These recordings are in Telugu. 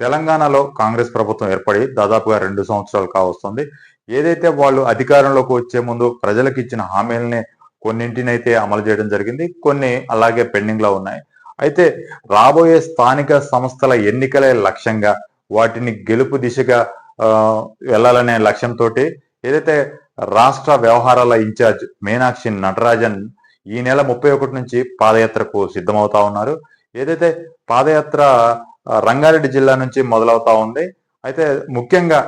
తెలంగాణలో కాంగ్రెస్ ప్రభుత్వం ఏర్పడి దాదాపుగా రెండు సంవత్సరాలు కావస్తుంది. ఏదైతే వాళ్ళు అధికారంలోకి వచ్చే ముందు ప్రజలకు ఇచ్చిన హామీలని కొన్నింటినైతే అమలు చేయడం జరిగింది. కొన్ని అలాగే పెండింగ్లో ఉన్నాయి. అయితే రాబోయే స్థానిక సంస్థల ఎన్నికలే లక్ష్యంగా వాటిని గెలుపు దిశగా వెళ్ళాలనే లక్ష్యంతో ఏదైతే రాష్ట్ర వ్యవహారాల ఇన్ఛార్జ్ మీనాక్షి నటరాజన్ ఈ నెల ముప్పై ఒకటి నుంచి పాదయాత్రకు సిద్ధమవుతా ఉన్నారు. ఏదైతే పాదయాత్ర రంగారెడ్డి జిల్లా నుంచి మొదలవుతా ఉంది అయితే ముఖ్యంగా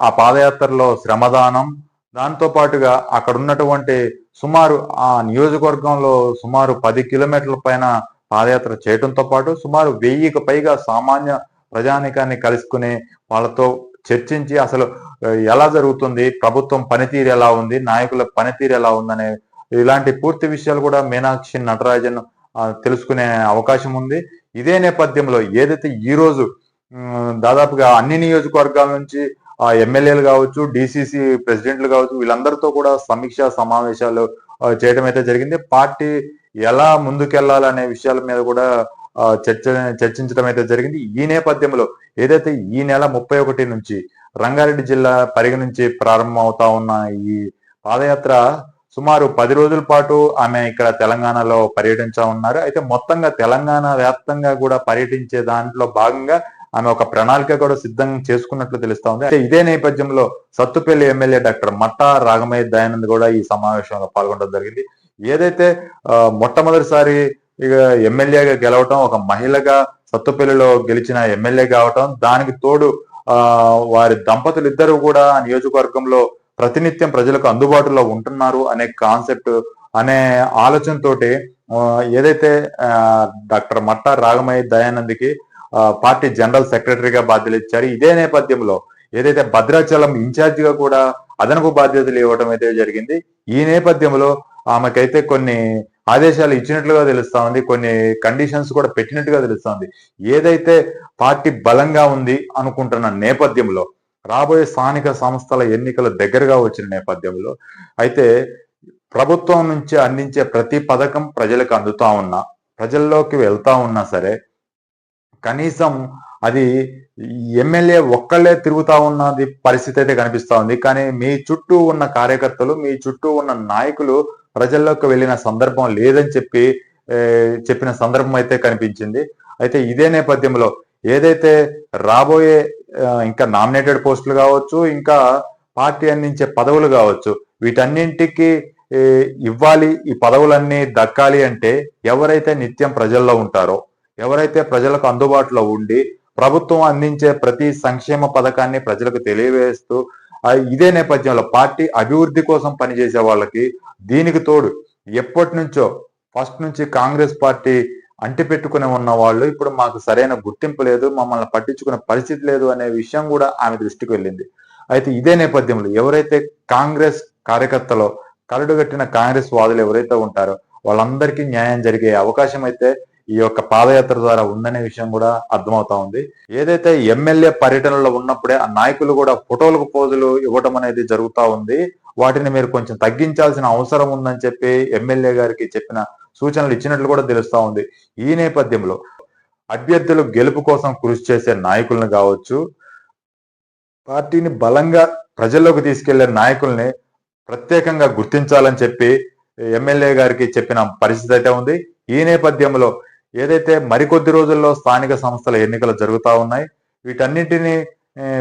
ఆ పాదయాత్రలో శ్రమదానం దాంతో పాటుగా అక్కడ ఉన్నటువంటి సుమారు ఆ నియోజకవర్గంలో సుమారు పది కిలోమీటర్ల పైన పాదయాత్ర చేయడంతో పాటు సుమారు వెయ్యికి పైగా సామాన్య ప్రజానికాన్ని కలుసుకుని వాళ్ళతో చర్చించి అసలు ఎలా జరుగుతుంది ప్రభుత్వం పనితీరు ఎలా ఉంది నాయకుల పనితీరు ఎలా ఉందనే ఇలాంటి పూర్తి విషయాలు కూడా మీనాక్షి నటరాజన్ తెలుసుకునే అవకాశం ఉంది. ఇదే నేపథ్యంలో ఏదైతే ఈ రోజు దాదాపుగా అన్ని నియోజకవర్గాల నుంచి ఆ ఎమ్మెల్యేలు కావచ్చు డిసిసి ప్రెసిడెంట్లు కావచ్చు వీళ్ళందరితో కూడా సమీక్ష సమావేశాలు చేయడం అయితే జరిగింది. పార్టీ ఎలా ముందుకెళ్ళాలనే విషయాల మీద కూడా చర్చ చర్చించడం అయితే జరిగింది. ఈ నేపథ్యంలో ఏదైతే ఈ నెల ముప్పై ఒకటి నుంచి రంగారెడ్డి జిల్లా పరిగణించి ప్రారంభం అవుతా ఉన్న ఈ పాదయాత్ర సుమారు పది రోజుల పాటు ఆమె ఇక్కడ తెలంగాణలో పర్యటించా ఉన్నారు. అయితే మొత్తంగా తెలంగాణ వ్యాప్తంగా కూడా పర్యటించే దాంట్లో భాగంగా ఆమె ఒక ప్రణాళిక కూడా సిద్ధం చేసుకున్నట్లు తెలుస్తా ఉంది. అయితే ఇదే నేపథ్యంలో సత్తుపల్లి ఎమ్మెల్యే డాక్టర్ మట్టా రాగమయ్య దయానంద్ కూడా ఈ సమావేశంలో పాల్గొనడం జరిగింది. ఏదైతే మొట్టమొదటిసారి ఇక ఎమ్మెల్యేగా గెలవటం ఒక మహిళగా సత్తుపల్లిలో గెలిచిన ఎమ్మెల్యే కావటం దానికి తోడు ఆ వారి దంపతులు ఇద్దరు కూడా నియోజకవర్గంలో ప్రతినిత్యం ప్రజలకు అందుబాటులో ఉంటున్నారు అనే కాన్సెప్ట్ అనే ఆలోచనతోటి ఏదైతే ఆ, డాక్టర్ మట్టా రాగమయ్య దయానంద్కి పార్టీ జనరల్ సెక్రటరీగా బాధ్యతలు ఇచ్చారు. ఇదే నేపథ్యంలో ఏదైతే భద్రాచలం ఇన్ఛార్జిగా కూడా అదనపు బాధ్యతలు ఇవ్వడం అయితే జరిగింది. ఈ నేపథ్యంలో ఆమెకైతే కొన్ని ఆదేశాలు ఇచ్చినట్లుగా తెలుస్తా ఉంది కొన్ని కండిషన్స్ కూడా పెట్టినట్టుగా తెలుస్తా ఉంది ఏదైతే పార్టీ బలంగా ఉంది అనుకుంటున్న నేపథ్యంలో రాబోయే స్థానిక సంస్థల ఎన్నికలు దగ్గరగా వచ్చిన నేపథ్యంలో అయితే ప్రభుత్వం నుంచి అందించే ప్రతి పథకం ప్రజలకు అందుతా ఉన్నా ప్రజల్లోకి వెళ్తా ఉన్నా సరే కనీసం అది ఎమ్మెల్యే ఒక్కళ్ళే తిరుగుతా ఉన్నది పరిస్థితి అయితే కనిపిస్తా ఉంది. కానీ మీ చుట్టూ ఉన్న కార్యకర్తలు మీ చుట్టూ ఉన్న నాయకులు ప్రజల్లోకి వెళ్ళిన సందర్భం లేదని చెప్పి చెప్పిన సందర్భం అయితే కనిపించింది. అయితే ఇదే నేపథ్యంలో ఏదైతే రాబోయే ఇంకా నామినేటెడ్ పోస్టులు కావచ్చు ఇంకా పార్టీ అందించే పదవులు కావచ్చు వీటన్నింటికి ఇవ్వాలి ఈ పదవులన్నీ దక్కాలి అంటే ఎవరైతే నిత్యం ప్రజల్లో ఉంటారో ఎవరైతే ప్రజలకు అందుబాటులో ఉండి ప్రభుత్వం అందించే ప్రతి సంక్షేమ పథకాన్ని ప్రజలకు తెలియవేస్తూ ఇదే నేపథ్యంలో పార్టీ అభివృద్ధి కోసం పనిచేసే వాళ్ళకి దీనికి తోడు ఎప్పటి నుంచో ఫస్ట్ నుంచి కాంగ్రెస్ పార్టీ అంటి పెట్టుకుని ఉన్న వాళ్ళు ఇప్పుడు మాకు సరైన గుర్తింపు లేదు మమ్మల్ని పట్టించుకునే పరిస్థితి లేదు అనే విషయం కూడా ఆమె దృష్టికి వెళ్ళింది. అయితే ఇదే నేపథ్యంలో ఎవరైతే కాంగ్రెస్ కార్యకర్తలో కరడుగట్టిన కాంగ్రెస్ వాదులు ఎవరైతే ఉంటారో వాళ్ళందరికీ న్యాయం జరిగే అవకాశం అయితే ఈ యొక్క పాదయాత్ర ద్వారా ఉందనే విషయం కూడా అర్థమవుతా ఉంది. ఏదైతే ఎమ్మెల్యే పర్యటనలో ఉన్నప్పుడే ఆ నాయకులు కూడా ఫోటోలకు పోజులు ఇవ్వటం అనేది జరుగుతూ ఉంది. వాటిని మీరు కొంచెం తగ్గించాల్సిన అవసరం ఉందని చెప్పి ఎమ్మెల్యే గారికి చెప్పిన సూచనలు ఇచ్చినట్లు కూడా తెలుస్తా ఉంది. ఈ నేపథ్యంలో అభ్యర్థులు గెలుపు కోసం కృషి చేసే నాయకులను కావచ్చు పార్టీని బలంగా ప్రజల్లోకి తీసుకెళ్ళే నాయకుల్ని ప్రత్యేకంగా గుర్తించాలని చెప్పి ఎమ్మెల్యే గారికి చెప్పిన పరిస్థితి అయితే ఉంది. ఈ నేపథ్యంలో ఏదైతే మరికొద్ది రోజుల్లో స్థానిక సంస్థల ఎన్నికలు జరుగుతూ ఉన్నాయి వీటన్నిటిని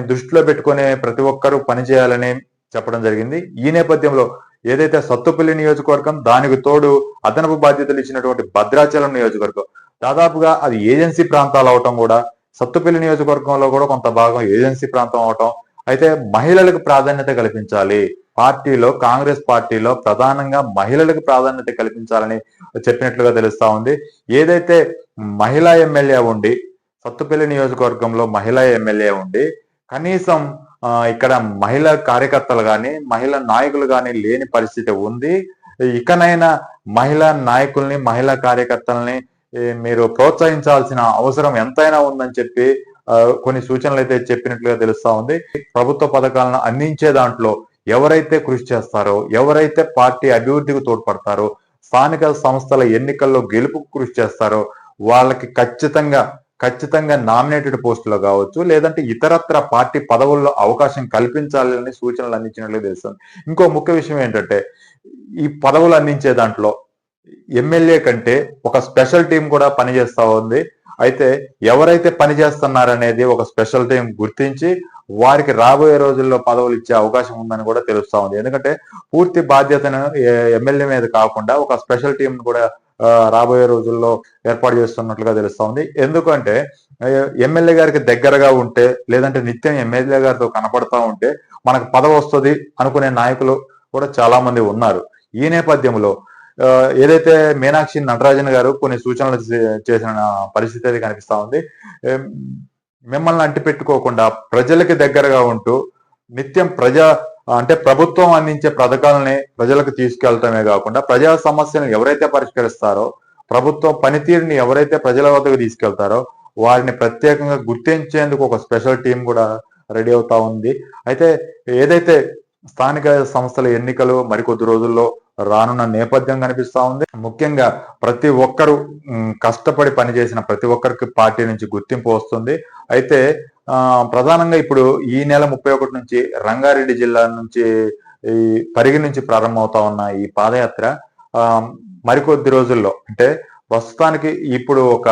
దృష్టిలో పెట్టుకునే ప్రతి ఒక్కరూ పనిచేయాలని చెప్పడం జరిగింది. ఈ నేపథ్యంలో ఏదైతే సత్తుపల్లి నియోజకవర్గం దానికి తోడు అదనపు బాధ్యతలు ఇచ్చినటువంటి భద్రాచలం నియోజకవర్గం. దాదాపుగా అది ఏజెన్సీ ప్రాంతాలు అవటం కూడా సత్తుపల్లి నియోజకవర్గంలో కూడా కొంత భాగం ఏజెన్సీ ప్రాంతం అవటం. అయితే మహిళలకు ప్రాధాన్యత కల్పించాలి. పార్టీలో కాంగ్రెస్ పార్టీలో ప్రధానంగా మహిళలకు ప్రాధాన్యత కల్పించాలని చెప్పినట్లుగా తెలుస్తా ఉంది. ఏదైతే మహిళా ఎమ్మెల్యే ఉండి సత్తుపల్లి నియోజకవర్గంలో మహిళా ఎమ్మెల్యే ఉండి కనీసం ఇక్కడ మహిళా కార్యకర్తలు కానీ మహిళా నాయకులు కానీ లేని పరిస్థితి ఉంది. ఇకనైనా మహిళా నాయకుల్ని మహిళా కార్యకర్తల్ని మీరు ప్రోత్సహించాల్సిన అవసరం ఎంతైనా ఉందని చెప్పి కొన్ని సూచనలు అయితే చెప్పినట్లుగా తెలుస్తా ఉంది. ప్రభుత్వ పథకాలను అందించే దాంట్లో ఎవరైతే కృషి చేస్తారో ఎవరైతే పార్టీ అభివృద్ధికి తోడ్పడతారో స్థానిక సంస్థల ఎన్నికల్లో గెలుపుకు కృషి చేస్తారో వాళ్ళకి ఖచ్చితంగా ఖచ్చితంగా నామినేటెడ్ పోస్టులో కావచ్చు లేదంటే ఇతరత్ర పార్టీ పదవుల్లో అవకాశం కల్పించాలని సూచనలు అందించినట్లు తెలుస్తుంది. ఇంకో ముఖ్య విషయం ఏంటంటే ఈ పదవులు అందించే దాంట్లో ఎమ్మెల్యే కంటే ఒక స్పెషల్ టీం కూడా పనిచేస్తా ఉంది. అయితే ఎవరైతే పనిచేస్తున్నారనేది ఒక స్పెషల్ టీం గుర్తించి వారికి రాబోయే రోజుల్లో పదవులు ఇచ్చే అవకాశం ఉందని కూడా తెలుస్తా ఉంది. ఎందుకంటే పూర్తి బాధ్యతను ఎమ్మెల్యే మీద కాకుండా ఒక స్పెషల్ టీం కూడా రాబోయే రోజుల్లో ఏర్పాటు చేస్తున్నట్లుగా తెలుస్తా ఉంది. ఎందుకంటే ఎమ్మెల్యే గారికి దగ్గరగా ఉంటే లేదంటే నిత్యం ఎమ్మెల్యే గారితో కనపడతా ఉంటే మనకు పదవి వస్తుంది అనుకునే నాయకులు కూడా చాలా మంది ఉన్నారు. ఈ నేపథ్యంలో ఆ, ఏదైతే మీనాక్షి నటరాజన్ గారు కొన్ని సూచనలు చే- చేసిన పరిస్థితి అయితే కనిపిస్తా ఉంది. మిమ్మల్ని అంటిపెట్టుకోకుండా ప్రజలకి దగ్గరగా ఉంటూ నిత్యం ప్రజా అంటే ప్రభుత్వం అందించే పథకాలని ప్రజలకు తీసుకెళ్ళటమే కాకుండా ప్రజా సమస్యలను ఎవరైతే పరిష్కరిస్తారో ప్రభుత్వం పనితీరుని ఎవరైతే ప్రజల వద్దకు తీసుకెళ్తారో వారిని ప్రత్యేకంగా గుర్తించేందుకు ఒక స్పెషల్ టీం కూడా రెడీ అవుతా ఉంది. అయితే ఏదైతే స్థానిక సంస్థల ఎన్నికలు మరికొద్ది రోజుల్లో రానున్న నేపథ్యం కనిపిస్తా ఉంది. ముఖ్యంగా ప్రతి ఒక్కరు కష్టపడి పనిచేసిన ప్రతి ఒక్కరికి పార్టీ నుంచి గుర్తింపు వస్తుంది. అయితే ప్రధానంగా ఇప్పుడు ఈ నెల ముప్పై ఒకటి నుంచి రంగారెడ్డి జిల్లా నుంచి ఈ పరిగి నుంచి ప్రారంభమవుతా ఉన్న ఈ పాదయాత్ర మరికొద్ది రోజుల్లో అంటే ప్రస్తుతానికి ఇప్పుడు ఒక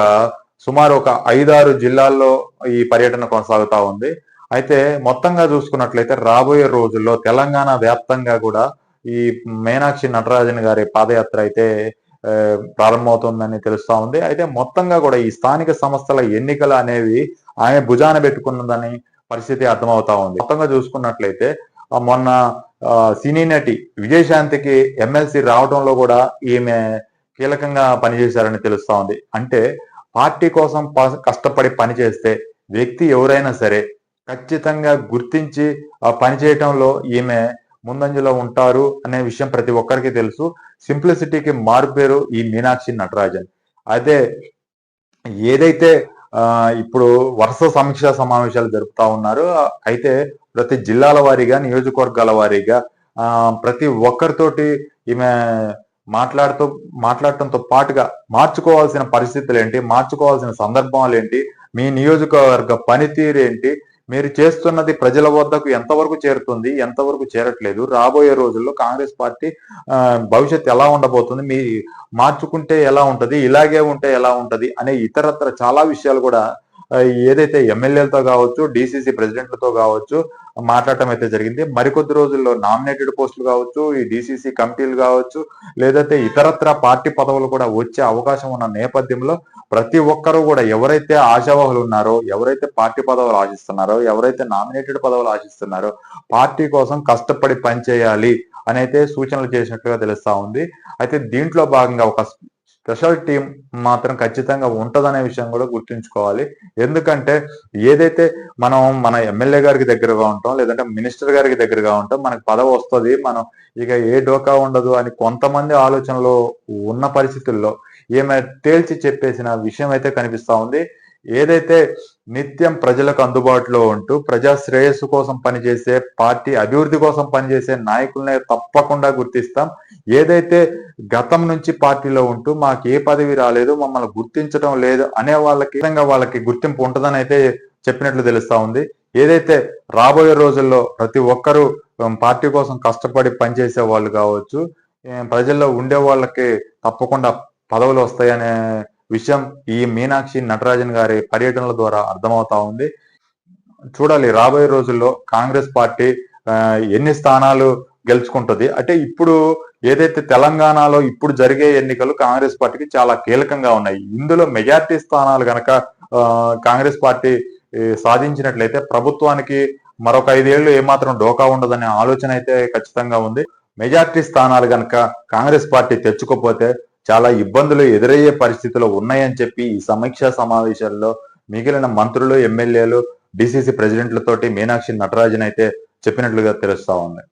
సుమారు ఒక ఐదారు జిల్లాల్లో ఈ పర్యటన కొనసాగుతా ఉంది. అయితే మొత్తంగా చూసుకున్నట్లయితే రాబోయే రోజుల్లో తెలంగాణ వ్యాప్తంగా కూడా ఈ మీనాక్షి నటరాజన్ గారి పాదయాత్ర అయితే ప్రారంభమవుతుందని తెలుస్తా ఉంది. అయితే మొత్తంగా కూడా ఈ స్థానిక సంస్థల ఎన్నికలు అనేవి ఆమె భుజాన పెట్టుకున్నదని పరిస్థితి అర్థమవుతా ఉంది. మొత్తంగా చూసుకున్నట్లయితే మొన్న ఆ, సినీ నటి విజయశాంతికి ఎమ్మెల్సీ రావడంలో కూడా ఈమె కీలకంగా పనిచేశారని తెలుస్తా ఉంది. అంటే పార్టీ కోసం ప- కష్టపడి పనిచేస్తే వ్యక్తి ఎవరైనా సరే ఖచ్చితంగా గుర్తించి ఆ పని చేయటంలో ఈమె ముందంజలో ఉంటారు అనే విషయం ప్రతి ఒక్కరికి తెలుసు. సింప్లిసిటీకి మారుపేరు ఈ మీనాక్షి నటరాజన్. అదే ఏదైతే ఇప్పుడు వరుస సమీక్షా సమావేశాలు జరుపుతా ఉన్నారు. అయితే ప్రతి జిల్లాల వారీగా నియోజకవర్గాల వారీగా ప్రతి ఒక్కరితోటి ఈమె మాట్లాడుతూ మాట్లాడటంతో పాటుగా మార్చుకోవాల్సిన పరిస్థితులు ఏంటి మార్చుకోవాల్సిన సందర్భాలు ఏంటి మీ నియోజకవర్గ పనితీరు ఏంటి మీరు చేస్తున్నది ప్రజల వద్దకు ఎంతవరకు చేరుతుంది ఎంతవరకు చేరట్లేదు రాబోయే రోజుల్లో కాంగ్రెస్ పార్టీ ఆ, ఎలా ఉండబోతుంది మీ మార్చుకుంటే ఎలా ఉంటది ఇలాగే ఉంటే ఎలా ఉంటది అనే ఇతరత్ర చాలా విషయాలు కూడా ఏదైతే ఎమ్మెల్యేలతో కావచ్చు డిసిసి ప్రెసిడెంట్లతో కావచ్చు మాట్లాడటం అయితే జరిగింది. మరికొద్ది రోజుల్లో నామినేటెడ్ పోస్టులు కావచ్చు ఈ డిసిసి కమిటీలు కావచ్చు లేదంటే ఇతరత్ర పార్టీ పదవులు కూడా వచ్చే అవకాశం ఉన్న నేపథ్యంలో ప్రతి ఒక్కరూ కూడా ఎవరైతే ఆశావాహులు ఉన్నారో ఎవరైతే పార్టీ పదవులు ఆశిస్తున్నారో ఎవరైతే నామినేటెడ్ పదవులు ఆశిస్తున్నారో పార్టీ కోసం కష్టపడి పనిచేయాలి అని అయితే సూచనలు చేసినట్లుగా తెలుస్తా ఉంది. అయితే దీంట్లో భాగంగా ఒక స్పెషల్ టీం మాత్రం ఖచ్చితంగా ఉంటదనే విషయం కూడా గుర్తుంచుకోవాలి. ఎందుకంటే ఏదైతే మనం మన ఎమ్మెల్యే గారికి దగ్గరగా ఉంటాం లేదంటే మినిస్టర్ గారికి దగ్గరగా ఉంటాం మనకు పదవి వస్తుంది మనం ఇక ఏ డోకా ఉండదు అని కొంతమంది ఆలోచనలో ఉన్న పరిస్థితుల్లో ఈమె తేల్చి చెప్పేసిన విషయం అయితే కనిపిస్తా ఉంది. ఏదైతే నిత్యం ప్రజలకు అందుబాటులో ఉంటూ ప్రజా శ్రేయస్సు కోసం పనిచేసే పార్టీ అభివృద్ధి కోసం పనిచేసే నాయకులనే తప్పకుండా గుర్తిస్తాం. ఏదైతే గతం నుంచి పార్టీలో ఉంటూ మాకు ఏ పదవి రాలేదు మమ్మల్ని గుర్తించడం లేదు అనే వాళ్ళకి విధంగా వాళ్ళకి గుర్తింపు ఉంటుందని అయితే చెప్పినట్లు తెలుస్తా ఉంది. ఏదైతే రాబోయే రోజుల్లో ప్రతి ఒక్కరూ పార్టీ కోసం కష్టపడి పనిచేసే వాళ్ళు కావచ్చు ప్రజల్లో ఉండే వాళ్ళకి తప్పకుండా పదవులు వస్తాయనే విషయం ఈ మీనాక్షి నటరాజన్ గారి పర్యటనల ద్వారా అర్థమవుతా ఉంది. చూడాలి రాబోయే రోజుల్లో కాంగ్రెస్ పార్టీ ఎన్ని స్థానాలు గెలుచుకుంటుంది. అంటే ఇప్పుడు ఏదైతే తెలంగాణలో ఇప్పుడు జరిగే ఎన్నికలు కాంగ్రెస్ పార్టీకి చాలా కీలకంగా ఉన్నాయి. ఇందులో మెజార్టీ స్థానాలు గనక కాంగ్రెస్ పార్టీ సాధించినట్లయితే ప్రభుత్వానికి మరొక ఐదేళ్ళు ఏమాత్రం డోకా ఉండదనే ఆలోచన అయితే ఖచ్చితంగా ఉంది. మెజార్టీ స్థానాలు గనక కాంగ్రెస్ పార్టీ తెచ్చుకోపోతే చాలా ఇబ్బందులు ఎదురయ్యే పరిస్థితులు ఉన్నాయని చెప్పి ఈ సమీక్షా సమావేశాల్లో మిగిలిన మంత్రులు ఎమ్మెల్యేలు డిసిసి ప్రెసిడెంట్లతోటి మీనాక్షి నటరాజన్ అయితే చెప్పినట్లుగా తెలుస్తా ఉంది.